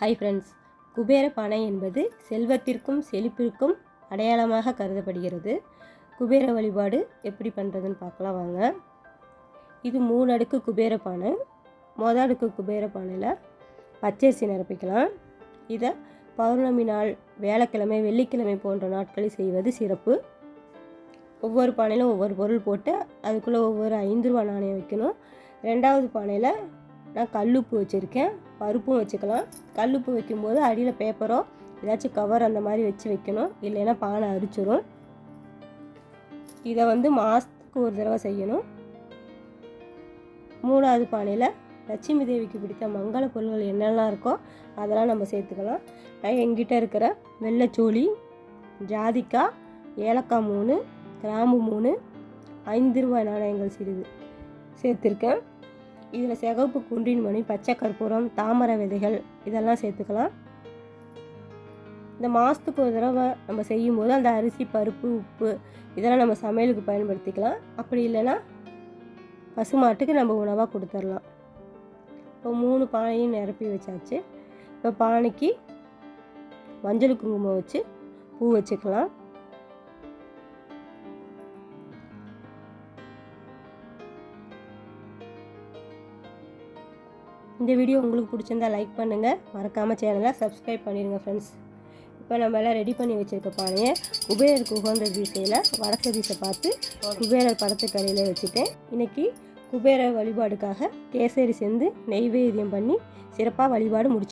Hi friends Kubera பானை என்பது செல்வத்திற்கும் செழிப்பிற்கும் அடையாளமாக கருதப்படுகிறது. குபேர வழிபாடு எப்படி பண்ணுறதுன்னு பார்க்கலாம் வாங்க. இது மூணு அடுக்கு குபேர பானை மொதல் அடுக்கு குபேர பானையில் பச்சரிசி நிரப்பிக்கலாம். இதை பௌர்ணமி நாள் வியாழக்கிழமை வெள்ளிக்கிழமை போன்ற நாட்களில் செய்வது சிறப்பு. ஒவ்வொரு பானையிலும் ஒவ்வொரு பொருள் போட்டு அதுக்குள்ளே ஒவ்வொரு ஐந்து ரூபா நாணயம் வைக்கணும். ரெண்டாவது பானையில் நான் கல்லுப்பு வச்சுருக்கேன். பருப்பும் வச்சுக்கலாம். கல்லுப்பு வைக்கும்போது அடியில் பேப்பரோ ஏதாச்சும் கவர் அந்த மாதிரி வச்சு வைக்கணும். இல்லைன்னா பானை அரிச்சிடும் இதை வந்து மாதத்துக்கு ஒரு தடவை செய்யணும். மூணாவது பானையில் லட்சுமி தேவிக்கு பிடித்த மங்கள பொருள்கள் என்னெல்லாம் இருக்கோ அதெல்லாம் நம்ம சேர்த்துக்கலாம். நான் எங்கிட்ட இருக்கிற வெள்ளைச்சோளி ஜாதிக்காய் ஏலக்காய் மூணு கிராம்பு மூணு ஐந்து ரூபாய் நாணயங்கள் சிறிது சேர்த்துருக்கேன். இதில் சிகப்பு குன்றின் மணி பச்சை கற்பூரம் தாமரை விதைகள் இதெல்லாம் சேர்த்துக்கலாம். இந்த மாதத்துக்கு ஒரு தடவை நம்ம செய்யும்போது அந்த அரிசி பருப்பு உப்பு இதெல்லாம் நம்ம சமையலுக்கு பயன்படுத்திக்கலாம். அப்படி இல்லைன்னா பசுமாட்டுக்கு நம்ம உணவாக கொடுத்துடலாம். இப்போ மூணு பானையும் நிரப்பி வச்சாச்சு. இப்போ பானைக்கு மஞ்சள் குங்குமம் வச்சு பூ வச்சுக்கலாம். இந்த வீடியோ உங்களுக்கு பிடிச்சிருந்தா லைக் பண்ணுங்கள் மறக்காமல் சேனலை சப்ஸ்கிரைப் பண்ணிடுங்க ஃப்ரெண்ட்ஸ் இப்போ நம்ம எல்லாம் ரெடி பண்ணி வச்சுருக்க பானையை குபேரருக்கு உகந்த திசையில் வடக்கு திசை பார்த்து குபேரர் படத்துக்கரையில் வச்சுட்டேன். இன்னைக்கு குபேர வழிபாடுக்காக கேசரி சேர்ந்து நெய்வேத்தியம் பண்ணி சிறப்பாக வழிபாடு முடிச்சு